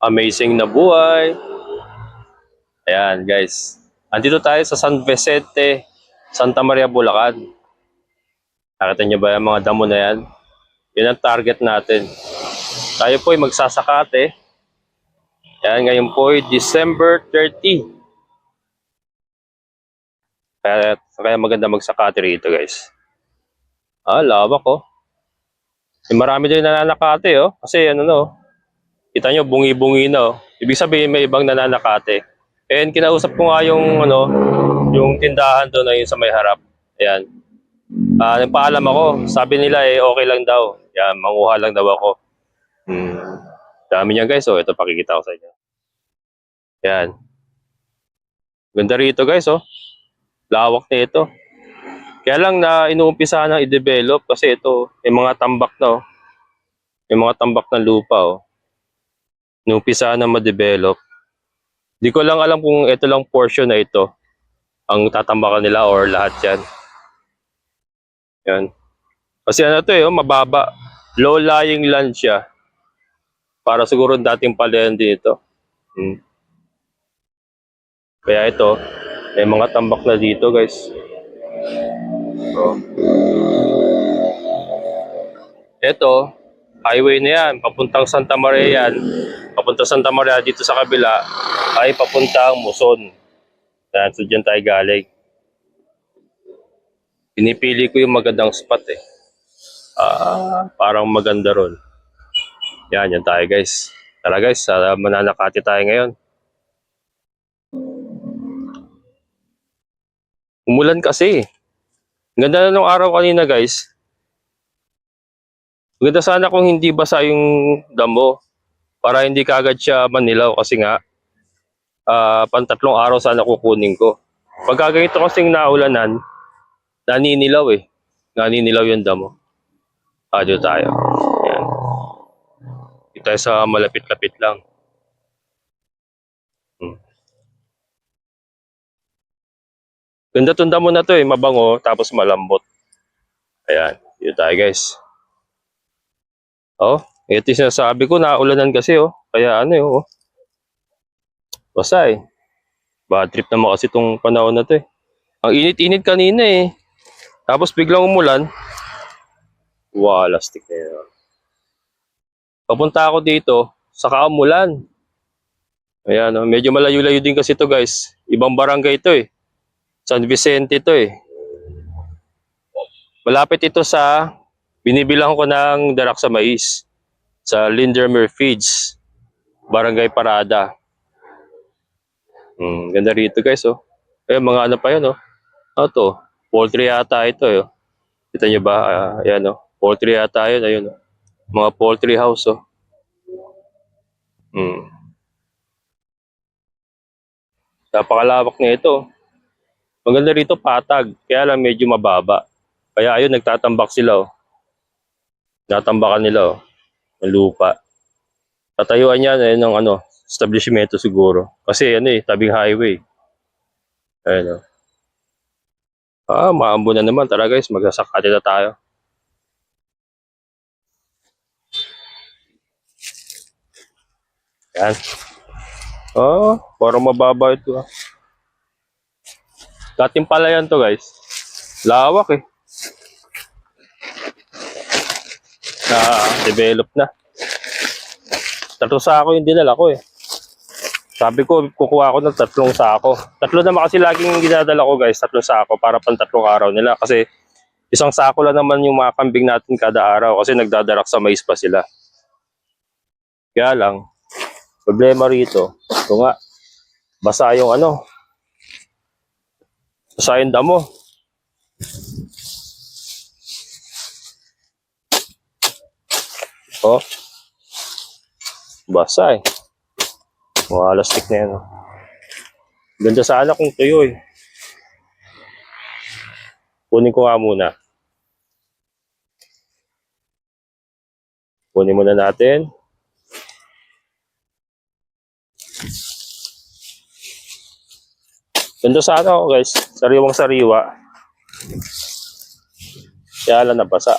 amazing na buhay. Ayan, guys. Andito tayo sa San Vicente, Santa Maria, Bulacan. Nakita niyo ba yung mga damo na yan? Yun ang target natin. Tayo po ay magsasakate. Yan, ngayon po ay December 30. Kaya, kaya maganda magsakate rito, guys. Ah, lawak oh. Eh, marami din nananakate oh. Kasi ano no, kita nyo bungi-bungi na oh. Ibig sabihin may ibang nananakate. And kinausap ko nga yung ano, yung tindahan doon na yun sa may harap. Ayan. Ah, nagpaalam ako. Sabi nila eh okay lang daw. Yan, manguha lang daw ako. Hmm. Dami niya guys, oh. Ito pakikita ko sa inyo. Yan. Ganda rito guys, oh. Lawak na ito. Kaya lang na inuumpisa na i-develop kasi ito, may mga tambak na, oh. May mga tambak na lupa, oh. Inuumpisa na ma-develop. Di ko lang alam kung ito lang portion na ito ang tatambakan nila or lahat yan. Yan. Kasi ano to eh, oh, mababa. Low-lying land siya. Para siguro dating palayan din ito. Hmm. Kaya ito, may mga tambak na dito guys. So, ito, highway na yan. Papuntang Santa Maria yan. Papunta Santa Maria dito sa kabila ay papuntang Muson. Yan, so dyan tayo galing. Pinipili ko yung magandang spot eh. Ah, parang maganda ron. Yan, yan tayo guys. Tara guys, sa mananakati tayo ngayon. Umulan kasi. Ganda na nung araw kanina guys. Maganda sana kung hindi basa yung damo para hindi kaagad siya manilaw kasi nga ah pantatlong araw sana kukunin ko. Pagka ganito kasing naulanan, naninilaw eh. Naninilaw yung damo. Dito tayo. Yan. Dito sa malapit-lapit lang. Hmm. Ganda tong damo na to eh, mabango tapos malambot. Ayan, dito tayo guys. Oh, ito yung sinasabi ko, naulanan kasi oh. Kaya ano eh, oh. Basa. Bad trip naman kasi itong panahon na to eh. Ang init-init kanina eh. Tapos biglang umulan. Wow, lastik na yun. Papunta ako dito, saka umulan. Ayan, oh, medyo malayo-layo din kasi to guys. Ibang barangay ito eh. San Vicente ito eh. Malapit ito sa binibilang ko ng darak sa mais sa Lindermer Feeds, Barangay Parada. Hmm, ganda rito guys oh. Eh mga ano pa yun oh. Ano to? Poultry yata ito eh. oh. Kita nyo ba? Ah, ayan oh. Poultry yata yun. Ayun oh. Mga poultry house oh. Hmm. Napakalawak na ito. Maganda rito patag, kaya lang medyo mababa. Kaya ayun, nagtatambak sila oh. Natambakan nila oh, ng lupa. Tatayuan yan eh, ng ano, establishmento siguro. Kasi ano eh, tabing highway. Ayun oh. Ah, maambo na naman. Tara guys, magsasakate na tayo. Yan. Oh, parang mababa ito ah. Dating pala yan to guys. Lawak eh. Na develop na. Tatlong sako yung dinala ko eh. Sabi ko, kukuha ako ng tatlong sako. Tatlo naman kasi laging ginadala ko guys, tatlong sako para pang tatlong araw nila. Kasi isang sako lang naman yung mga kambing natin kada araw kasi nagdadarak sa mais pa sila. Kaya lang, problema rito, ito nga, basa yung ano, basa yung damo. Oh, basa eh. Mga lastik na yan. oh. Ganda sana kung tuyo eh. Kunin ko nga muna. Kunin muna natin. Ganda sana ako guys. Sariwang sariwa. Kaya lang nabasa.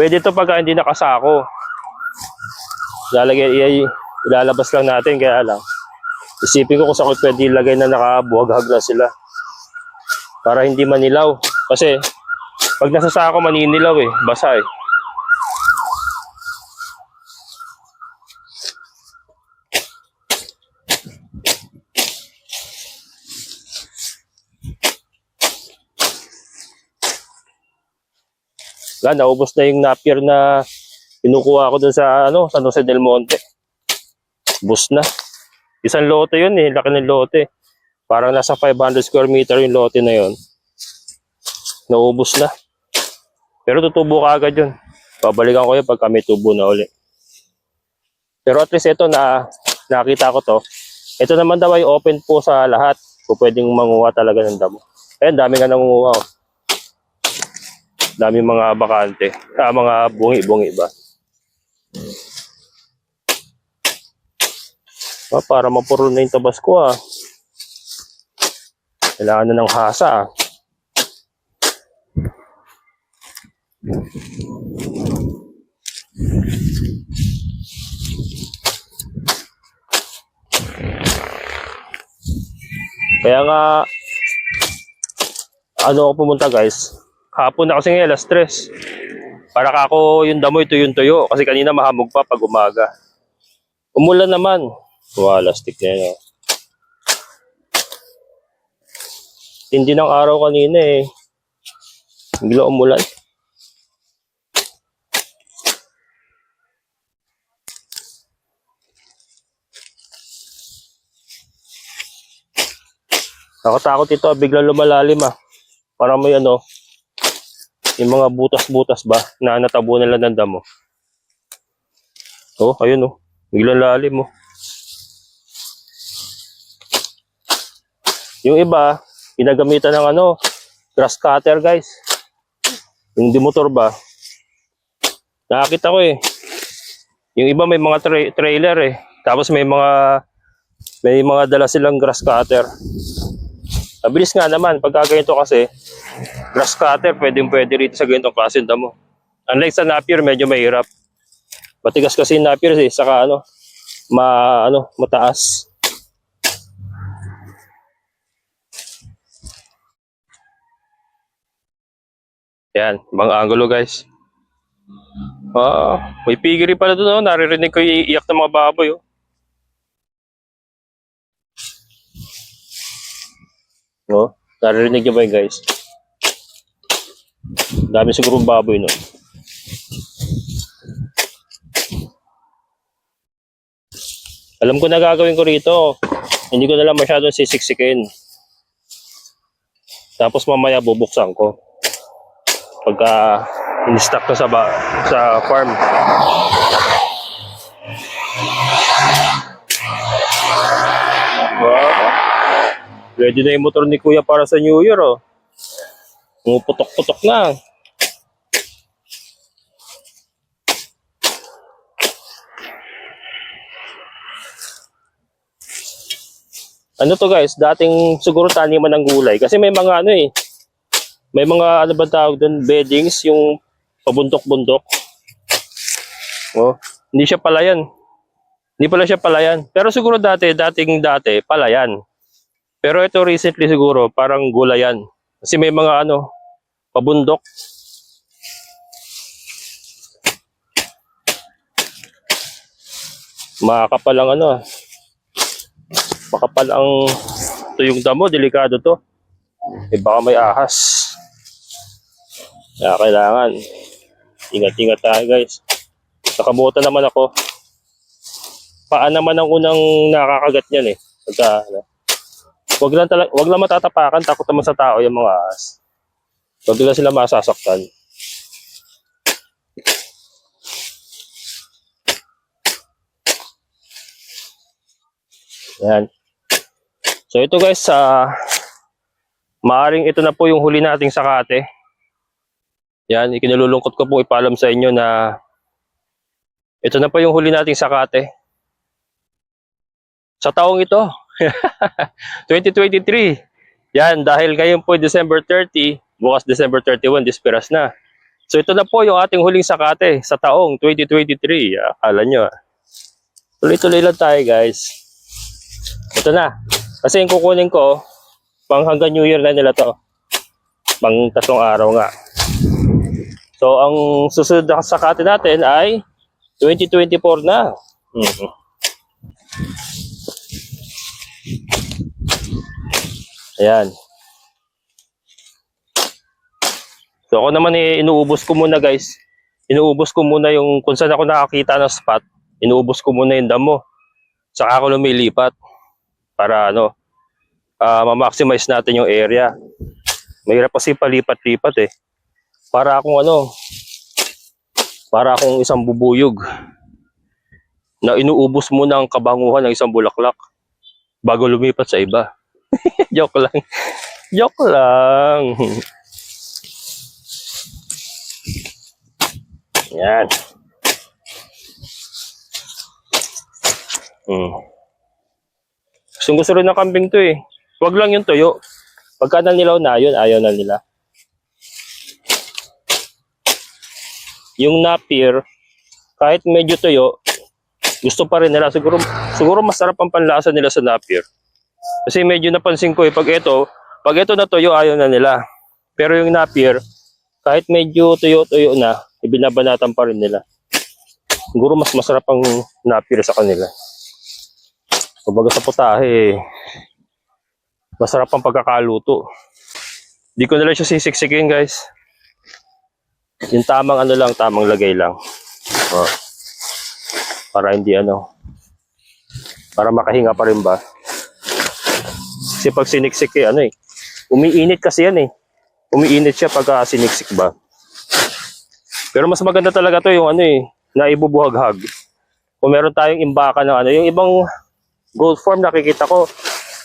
Pwede to pagka hindi nakasako. lalagay, ilalabas lang natin, kaya lang. Isipin ko kung saan ko pwede ilagay na nakabuhag-hag na sila. Para hindi manilaw. Kasi, pag nasa sako maninilaw eh, basa eh. Wala, naubos na yung napier na kinukuha ko dun sa ano, San Jose del Monte. Bus na. Isang lote yun eh, laki ng lote. Parang nasa 500 square meter yung lote na yun. Naubos na. Pero tutubo ka agad yun. Babalikan ko yun pag kami tubo na uli. Pero at least ito na nakita ko to. Ito naman daw ay open po sa lahat. Kung pwedeng manguha talaga ng damo. Ayun, dami nga nangunguha. Oh. Dami mga bakante. Ah, mga bungi-bungi ba? Ah, para mapuro na yung tabas ko ah. Kailangan na ng hasa ah. Kaya nga, ano ako pumunta guys, hapon na kasi ngayon, alas 3. Para ako yung damoy tuyong tuyo kasi kanina mahamog pa pag umaga. Umulan naman. Wala, stick na yun. oh. Ng araw kanina eh. Bigla umulan. Nakatakot ito, ah, bigla lumalalim ah. Parang may ano, yung mga butas-butas ba na natabo nila ng damo. Oh, ayun oh. Biglang lalim oh. Yung iba, pinagamitan ng ano, grass cutter guys. Yung dimotor ba? Nakakita ko eh. Yung iba may mga tra- trailer eh. Tapos may mga may mga dala silang grass cutter. Mabilis nga naman pagka ganito kasi grass cutter pwedeng pwede rito sa ganitong klase ng damo. Unlike sa napier medyo mahirap. Matigas kasi yung napier eh saka ano ma ano mataas. Yan, mga angulo guys. Ah, may pigiri pala doon, oh. naririnig ko yung iiyak ng mga baboy. Oh. Oh, naririnig niyo ba yun guys? Dami siguro baboy no. Alam ko na gagawin ko rito. Hindi ko na lang masyadong sisiksikin. Tapos mamaya bubuksan ko. Pagka in-stock ko sa, sa farm. Ready na yung motor ni Kuya para sa New Year, oh. Pumuputok-putok na. Ano to guys, dating siguro taniman ng gulay. Kasi may mga ano eh, may mga ano ba tawag doon, beddings, yung pabuntok-buntok. Oh, hindi siya palayan. Hindi pala siya palayan. Pero siguro dati, dating dati, palayan. Pero ito recently siguro, parang gulayan. Kasi may mga ano, pabundok. Makakapal ang ano, ah. makapal ang ito yung damo, delikado to. Eh baka may ahas. Kaya kailangan, ingat-ingat tayo guys. Nakabuta naman ako. Paan naman ang unang nakakagat niyan eh. Pagka, ano, Wag lang talaga, wag lang matatapakan, takot naman sa tao yung mga ahas. Wag lang sila masasaktan. Yan. So ito guys, sa maaring ito na po yung huli nating sakate. Yan, ikinalulungkot ko po ipaalam sa inyo na ito na po yung huli nating sakate. Sa taong ito, 2023. Yan, dahil ngayon po December 30, bukas December 31, disperas na. So ito na po yung ating huling sakate sa taong 2023. Akala nyo. ah. Tuloy-tuloy lang tayo guys. Ito na. Kasi yung kukunin ko, pang hanggang New Year na nila to. Pang tatlong araw nga. So, ang susunod na sakati natin ay 2024 na. Mhm. Ayan. So ako naman eh, inuubos ko muna guys. Inuubos ko muna yung kung saan ako nakakita ng spot. Inuubos ko muna yung damo. Saka ako lumilipat. Para ano, ah ma-maximize natin yung area. Mahirap kasi palipat-lipat eh. Para akong ano, para akong isang bubuyog na inuubos muna ang kabanguhan ng isang bulaklak bago lumipat sa iba. Joke lang. Joke lang. Yan. Hmm. Gusto gusto rin ng kambing to eh. Huwag lang yung tuyo. Pagka nanilaw na yun, ayaw na nila. Yung napier, kahit medyo tuyo, gusto pa rin nila. Siguro, siguro masarap ang panlasa nila sa napier. Kasi medyo napansin ko eh, pag ito, pag ito na tuyo, ayaw na nila. Pero yung napier, kahit medyo tuyo-tuyo na, ibinabanatan pa rin nila. Siguro mas masarap ang napier sa kanila. Kumbaga sa putahe, masarap ang pagkakaluto. Di ko na lang siya sisiksikin guys. Yung tamang ano lang, tamang lagay lang. Oh. Para hindi ano, para makahinga pa rin ba. Kasi pag siniksik eh, ano eh, umiinit kasi yan eh. Umiinit siya pagka siniksik ba. Pero mas maganda talaga to yung ano eh, na ibubuhag-hag. Kung meron tayong imbakan ng ano, yung ibang gold form nakikita ko,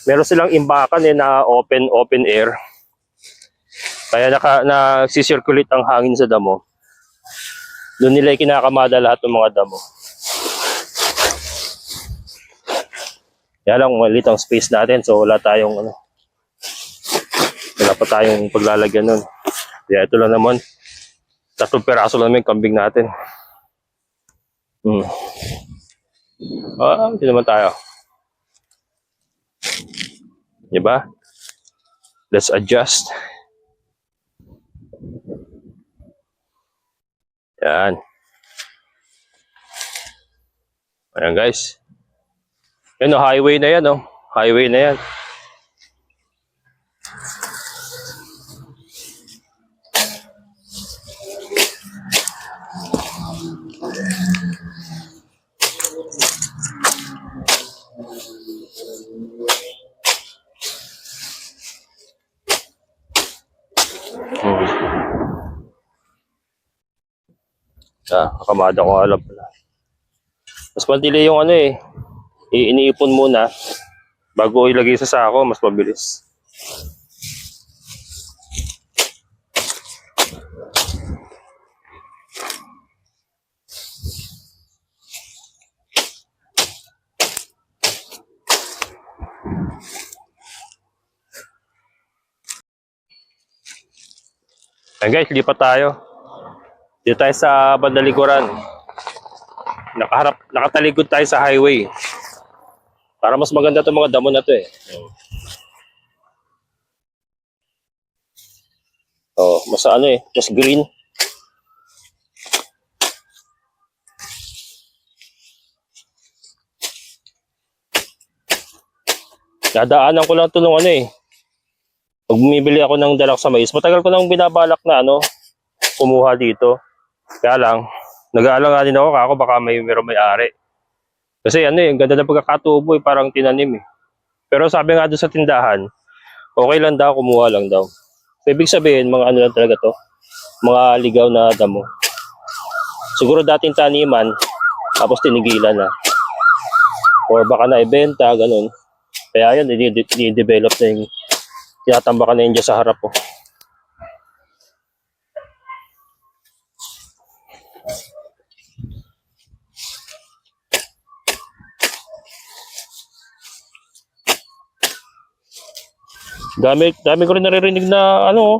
meron silang imbakan eh na open open air. Kaya naka, nagsisirculate ang hangin sa damo. Doon nila kinakamada lahat ng mga damo. Kaya lang maliit ang space natin so wala tayong ano. Wala pa tayong paglalagyan nun. Kaya ito lang naman. Tatlong peraso lang yung kambing natin. Hmm. Ah, hindi naman tayo. Diba? Let's adjust. Yan. Ayan guys. Yan o, highway na yan o. Highway na yan. Ah, kakamada ko alam pala. Mas madali yung ano eh. I- iniipon muna bago ilagay sa sako, mas mabilis. Ayan guys, lipat tayo. Dito tayo sa bandalikuran. Nakaharap, nakatalikod tayo sa highway. Para mas maganda itong mga damo na to eh. Oh, mas ano eh, mas green. Dadaanan ko lang ito nung ano eh. Pag bumibili ako ng dalak sa mais, matagal ko nang binabalak na ano, kumuha dito. Kaya lang, nag-aalanganin ako kako baka may meron may ari. Kasi ano eh, ganda ng pagkakatubo eh, parang tinanim eh. Pero sabi nga doon sa tindahan, okay lang daw, kumuha lang daw. So, ibig sabihin, mga ano lang talaga to, mga ligaw na damo. Siguro dating taniman, tapos tinigilan na. Or baka na ibenta, ganun. Kaya yan, i-develop na yung tinatambakan na yun sa harap oh. Dami, dami ko rin naririnig na ano, oh,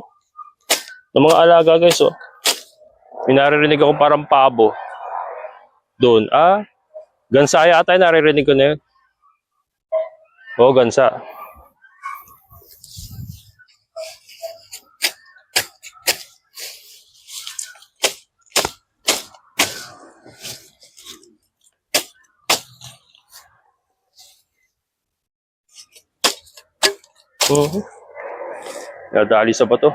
ng mga alaga guys oh. May naririnig ako parang pabo. Doon, ah, Gansa yata yun, naririnig ko na yun. Oo, gansa. Oo. Nadali sa bato.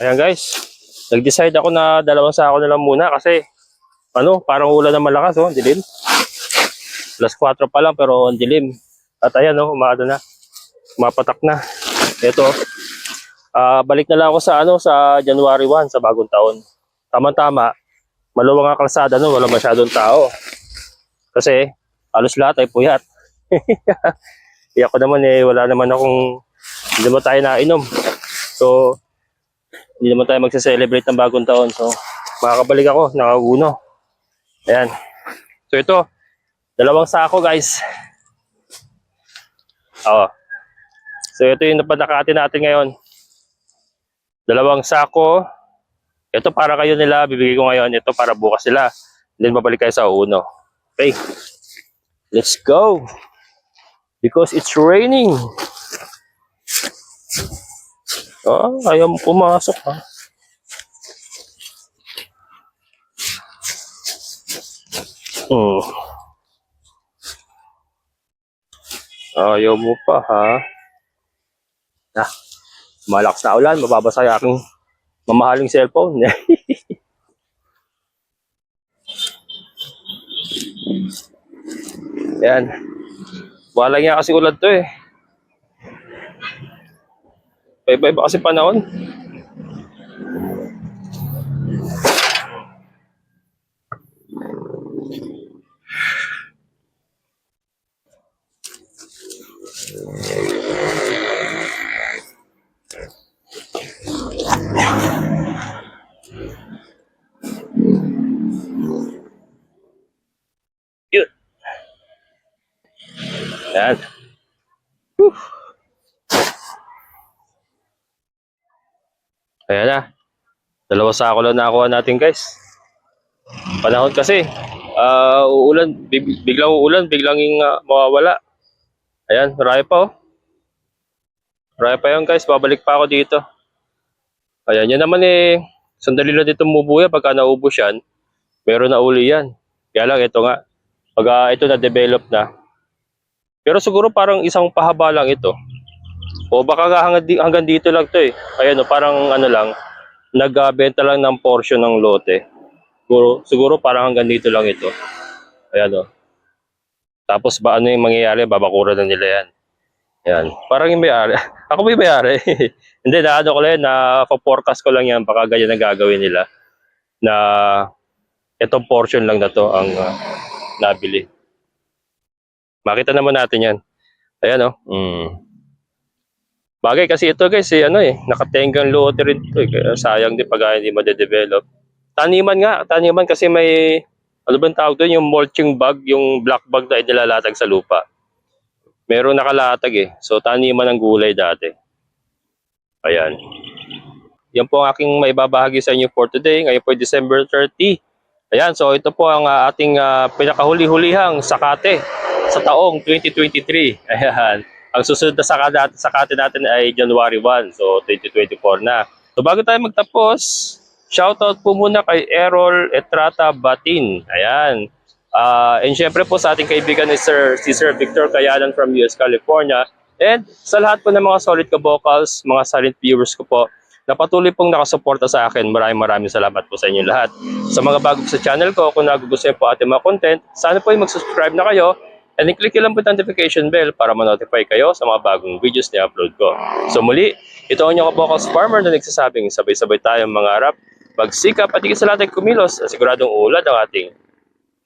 Ayan guys, nag-decide ako na dalawang sako na lang muna kasi ano, parang ulan na malakas oh, dilim. Plus 4 pa lang pero ang dilim. At ayan oh, umaano na. Mapatak na. Ito. ah balik na lang ako sa ano sa January 1 sa bagong taon. Tama-tama. Maluwang ang kalsada no, wala masyadong tao. Kasi halos lahat ay puyat. Kaya ako naman eh wala naman akong hindi naman tayo nainom. So hindi naman tayo magse-celebrate ng bagong taon. So, makakabalik ako, nakaguno. Ayan. So, ito, dalawang sako, guys. Oo. So, ito yung napadakati natin ngayon. Dalawang sako. Ito para kayo nila, bibigay ko ngayon. Ito para bukas sila. Then, babalik kayo sa uno. Okay. Let's go. Because it's raining. Ah, ayaw mo pumasok ha. Oh. Ayaw mo pa ha. Ah, malakas na ulan, mababasa yung aking mamahaling cellphone. Yan. Wala nga kasi ulan to eh. Iba-iba kasi panahon. Yun. Yan. Whew. Ayan na. Dalawa sako lang nakuha natin guys. Panahon kasi. ah uulan. Big, biglang uulan. Biglang yung ah, mawawala. Ayan. Marami pa oh. Marami pa yun guys. Babalik pa ako dito. Ayan. Yan naman eh. Sandali lang dito mubuya. Pagka naubos yan. Meron na uli yan. Kaya lang ito nga. Pag ah, ito na-develop na. Pero siguro parang isang pahaba lang ito. O baka hanggang dito lang to eh. Ayan o, parang ano lang, nagbenta lang ng portion ng lote. Siguro, siguro parang hanggang dito lang ito. Ayan o. Tapos ba ano yung mangyayari? Babakura na nila yan. Yan. Parang yung may-ari. Ako may may-ari. Hindi, na ano ko lang na forecast ko lang yan. Baka ganyan ang gagawin nila. Na itong portion lang na to ang ah, nabili. Makita naman natin yan. Ayan o. Mm. Bagay kasi ito guys, eh, ano eh, nakatenggang lote rin ito eh. Sayang din pag ah, hindi ma-develop. Taniman nga, taniman kasi may, ano ba tawag doon, yung mulching bag, yung black bag na inilalatag sa lupa. Meron nakalatag eh. So taniman ng gulay dati. Ayan. Yan po ang aking may babahagi sa inyo for today. Ngayon po December 30. Ayan, so ito po ang ah, ating ah, pinakahuli-hulihang sakate sa taong 2023. Ayan. Ang susunod na sakate, sakate natin ay January 1, so 2024 na. So bago tayo magtapos, shoutout po muna kay Errol Etrata Batin. Ayan. Ah, and syempre po sa ating kaibigan ni Sir, si Sir Victor Kayanan from US, California. And sa lahat po ng mga solid ka vocals, mga silent viewers ko po, na patuloy pong nakasuporta sa akin. Maraming maraming salamat po sa inyo lahat. Sa mga bago sa channel ko, kung nagugustuhan po ating mga content, sana po ay mag-subscribe na kayo and i-click lang po notification bell para ma-notify kayo sa mga bagong videos na upload ko. So muli, ito ang inyong kabokals farmer na nagsasabing sabay-sabay tayong mangarap, magsikap at higit sa lahat ay kumilos at siguradong ulad ang ating